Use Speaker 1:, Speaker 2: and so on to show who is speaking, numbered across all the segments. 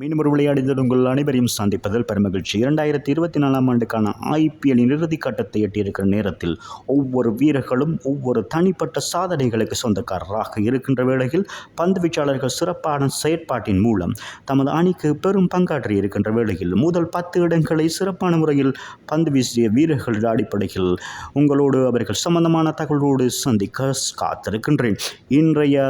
Speaker 1: மீண்டும் ஒரு விளையாடியதில் உங்கள் அனைவரையும் சந்திப்பதில் பெருமகிழ்ச்சி. இரண்டாயிரத்தி இருபத்தி நாலாம் ஆண்டுக்கான ஐபிஎல்லின் இறுதி கட்டத்தை எட்டியிருக்கிற நேரத்தில் ஒவ்வொரு வீரர்களும் ஒவ்வொரு தனிப்பட்ட சாதனைகளுக்கு சொந்தக்காரராக இருக்கின்ற வேளையில் பந்து வீச்சாளர்கள் சிறப்பான செயற்பாட்டின் மூலம் தமது அணிக்கு பெரும் பங்காற்றி இருக்கின்ற வேளையில் முதல் பத்து இடங்களை சிறப்பான முறையில் பந்து வீசிய வீரர்களின் அடிப்படையில் உங்களோடு அவர்கள் சம்பந்தமான தகவலோடு சந்திக்க காத்திருக்கின்றேன். இன்றைய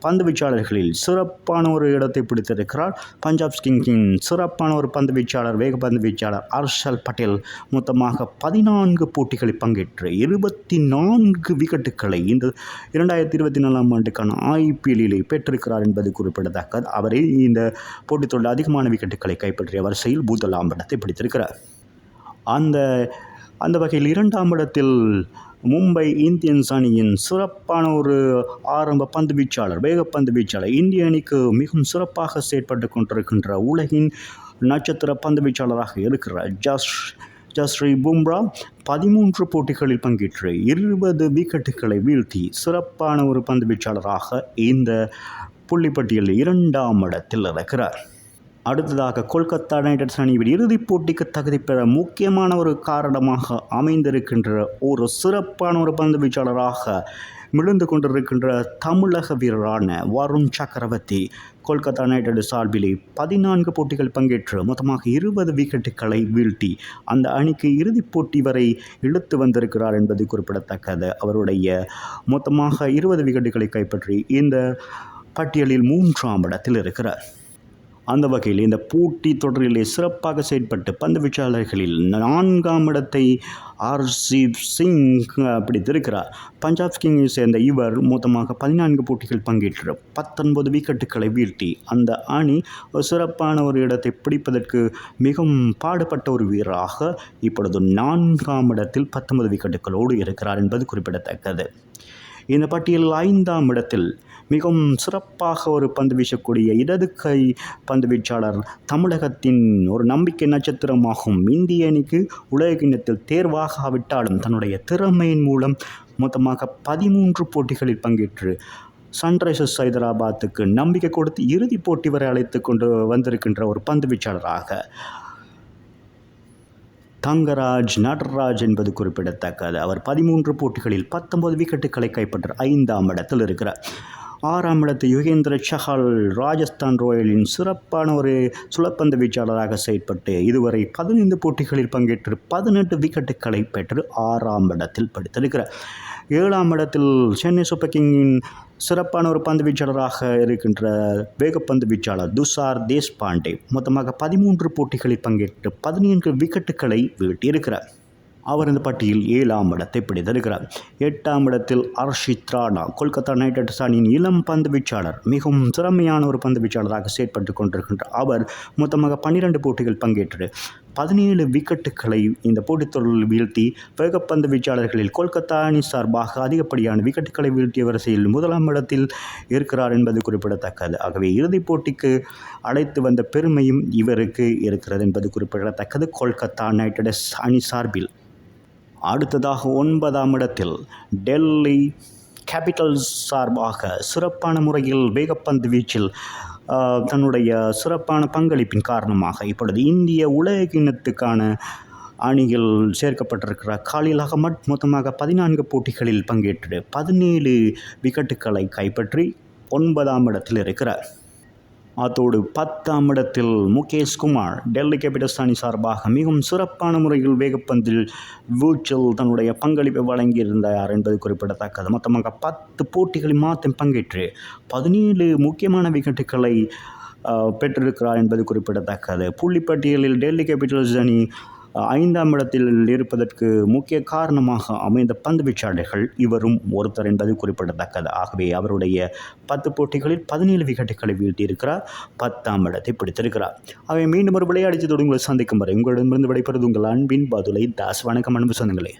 Speaker 1: பந்து வீச்சாளர்களில் சிறப்பான ஒரு இடத்தை பிடித்திருக்கிறார் பஞ்சாப் கிங்கின் சிறப்பான ஒரு பந்து வீச்சாளர் வேகப்பந்து வீச்சாளர் ஹர்ஷல் பட்டேல் மொத்தமாக பதினான்கு போட்டிகளில் பங்கேற்று இருபத்தி நான்கு விக்கெட்டுகளை இந்த இரண்டாயிரத்தி இருபத்தி நாலாம் ஆண்டுக்கான ஐபிஎல்லிலே பெற்றிருக்கிறார் என்பது குறிப்பிடத்தக்கது. அவரே இந்த போட்டித் தொடரில் அதிகமான விக்கெட்டுகளை கைப்பற்றிய வரிசையில் பூதலாம் இடத்தை பிடித்திருக்கிறார். அந்த அந்த வகையில் இரண்டாம் இடத்தில் மும்பை இந்தியன்ஸ் அணியின் சிறப்பான ஒரு ஆரம்ப பந்து வீச்சாளர் வேகப்பந்து வீச்சாளர் இந்திய அணிக்கு மிகவும் சிறப்பாக செயற்பட்டு கொண்டிருக்கின்ற உலகின் நட்சத்திர பந்து வீச்சாளராக இருக்கிற ஜஸ் ஜஸ்ரீ பும்ரா பதிமூன்று போட்டிகளில் பங்கேற்று இருபது விக்கெட்டுகளை வீழ்த்தி சிறப்பான ஒரு பந்து வீச்சாளராக இந்த புள்ளிப்பட்டியலில் இரண்டாம் இடத்தில் இருக்கிறார். அடுத்ததாக கொல்கத்தா நைட் அணி அணியின் இறுதிப் போட்டிக்கு தகுதி பெற முக்கியமான ஒரு காரணமாக அமைந்திருக்கின்ற ஒரு சிறப்பான ஒரு பந்து வீச்சாளராக மிழுந்து கொண்டிருக்கின்ற தமிழக வீரரான வருண் சக்கரவர்த்தி கொல்கத்தா நைட் ரைடர்ஸ் சார்பிலே பதினான்கு போட்டிகள் பங்கேற்று மொத்தமாக இருபது விக்கெட்டுகளை வீழ்த்தி அந்த அணிக்கு இறுதிப் போட்டி வரை இழுத்து வந்திருக்கிறார் என்பது குறிப்பிடத்தக்கது. அவருடைய மொத்தமாக இருபது விக்கெட்டுகளை கைப்பற்றி இந்த பட்டியலில் மூன்றாம் இடத்தில் இருக்கிறார். அந்த வகையில் இந்த போட்டி தொடரிலே சிறப்பாக செயல்பட்டு பந்து வீச்சாளர்களில் நான்காம் இடத்தை ஆர்சிப் சிங் பிடித்திருக்கிறார். பஞ்சாப் கிங்கை சேர்ந்த இவர் மொத்தமாக பதினான்கு போட்டிகள் பங்கேற்று பத்தொன்பது விக்கெட்டுகளை வீழ்த்தி அந்த அணி ஒரு சிறப்பான ஒரு இடத்தை பிடிப்பதற்கு மிகவும் பாடுபட்ட ஒரு வீரராக இப்பொழுது நான்காம் இடத்தில் பத்தொன்பது விக்கெட்டுகளோடு இருக்கிறார் என்பது குறிப்பிடத்தக்கது. இந்த பட்டியலில் ஐந்தாம் இடத்தில் மிகவும் சிறப்பாக ஒரு பந்து வீசக்கூடிய இடது கை பந்து வீச்சாளர் தமிழகத்தின் ஒரு நம்பிக்கை நட்சத்திரமாகும். இந்திய அணிக்கு உலக இனத்தில் தேர்வாகாவிட்டாலும் தன்னுடைய திறமையின் மூலம் மொத்தமாக பதிமூன்று போட்டிகளில் பங்கேற்று சன்ரைசர்ஸ் ஹைதராபாத்துக்கு நம்பிக்கை கொடுத்து இறுதிப் போட்டி வரை அழைத்து கொண்டு வந்திருக்கின்ற ஒரு பந்து வீச்சாளராக தங்கராஜ் நடராஜ் என்பது குறிப்பிடத்தக்கது. அவர் பதிமூன்று போட்டிகளில் பத்தொன்பது விக்கெட்டுகளை கைப்பற்ற ஐந்தாம் இடத்தில் இருக்கிறார். ஆறாம் இடத்து யுகேந்திர சஹால் ராஜஸ்தான் ராயலின் சிறப்பான ஒரு சுழப்பந்து வீச்சாளராக செயற்பட்டு இதுவரை பதினைந்து போட்டிகளில் பங்கேற்று பதினெட்டு விக்கெட்டுகளை பெற்று ஆறாம் இடத்தில் படித்திருக்கிறார். ஏழாம் இடத்தில் சென்னை சூப்பர் கிங்கின் சிறப்பான ஒரு பந்து வீச்சாளராக இருக்கின்ற வேகப்பந்து வீச்சாளர் துஷார் தேஷ்பாண்டே மொத்தமாக பதிமூன்று போட்டிகளில் பங்கேற்று பதினேழு விக்கெட்டுகளை வீழ்த்தியிருக்கிறார். அவர் இந்த பட்டியல் ஏழாம் இடத்தை பிடித்திருக்கிறார். எட்டாம் இடத்தில் அர்ஷித் ராணா கொல்கத்தா நைட் ரைடர்ஸ் அணியின் இளம் பந்து வீச்சாளர் மிகவும் திறமையான ஒரு பந்து வீச்சாளராக செயற்பட்டு கொண்டிருக்கின்ற அவர் மொத்தமாக பன்னிரண்டு போட்டிகள் பங்கேற்று பதினேழு விக்கெட்டுகளை இந்த போட்டித் தொடரில் வீழ்த்தி வேகப்பந்து வீச்சாளர்களில் கொல்கத்தா அணி சார்பாக அதிகப்படியான விக்கெட்டுகளை வீழ்த்திய வரிசையில் முதலாம் இடத்தில் இருக்கிறார் என்பது குறிப்பிடத்தக்கது. ஆகவே இறுதிப் போட்டிக்கு அழைத்து வந்த பெருமையும் இவருக்கு இருக்கிறது என்பது குறிப்பிடத்தக்கது. கொல்கத்தா நைட் ரைடர்ஸ் அணி சார்பில் அடுத்ததாக ஒன்பதாம் இடத்தில் டெல்லி கேபிட்டல்ஸ் சார்பாக சிறப்பான முறையில் வேகப்பந்து வீச்சில் தன்னுடைய சிறப்பான பங்களிப்பின் காரணமாக இப்பொழுது இந்திய உலக அணியில் சேர்க்கப்பட்டிருக்கிற காலில் அகமட் மொத்தமாக பதினான்கு போட்டிகளில் பங்கேற்று பதினேழு விக்கெட்டுகளை கைப்பற்றி ஒன்பதாம் இடத்தில் இருக்கிறார். அத்தோடு பத்தாம் இடத்தில் முகேஷ் குமார் டெல்லி கேபிட்டல்ஸ் அணி சார்பாக மிகவும் சிறப்பான முறையில் வேகப்பந்தில் வீச்சல் தன்னுடைய பங்களிப்பை வழங்கியிருந்தார் என்பது குறிப்பிடத்தக்கது. மொத்தமாக பத்து போட்டிகளில் மாத்திரம் பங்கேற்று பதினேழு முக்கியமான விக்கெட்டுகளை பெற்றிருக்கிறார் என்பது குறிப்பிடத்தக்கது. புள்ளிப்பட்டியலில் டெல்லி கேபிட்டல்ஸ் அணி ஐந்தாம் இடத்தில் இருப்பதற்கு முக்கிய காரணமாக அமைந்த பந்து வீச்சாளர்கள் இவரும் ஒருத்தர் என்பது குறிப்பிடத்தக்கது. ஆகவே அவருடைய பத்து போட்டிகளில் பதினேழு விக்கெட்டுகளை வீழ்த்தியிருக்கிறார். பத்தாம் இடத்தை பிடித்திருக்கிறார். அவை மீண்டும் ஒரு விளையாடி தொடங்குவதை சந்திக்கும் வரை உங்களிடமிருந்து விடைபெறுவது உங்கள் அன்பின் பதுலை தாஸ். வணக்கம் அன்பு சொந்தங்களே.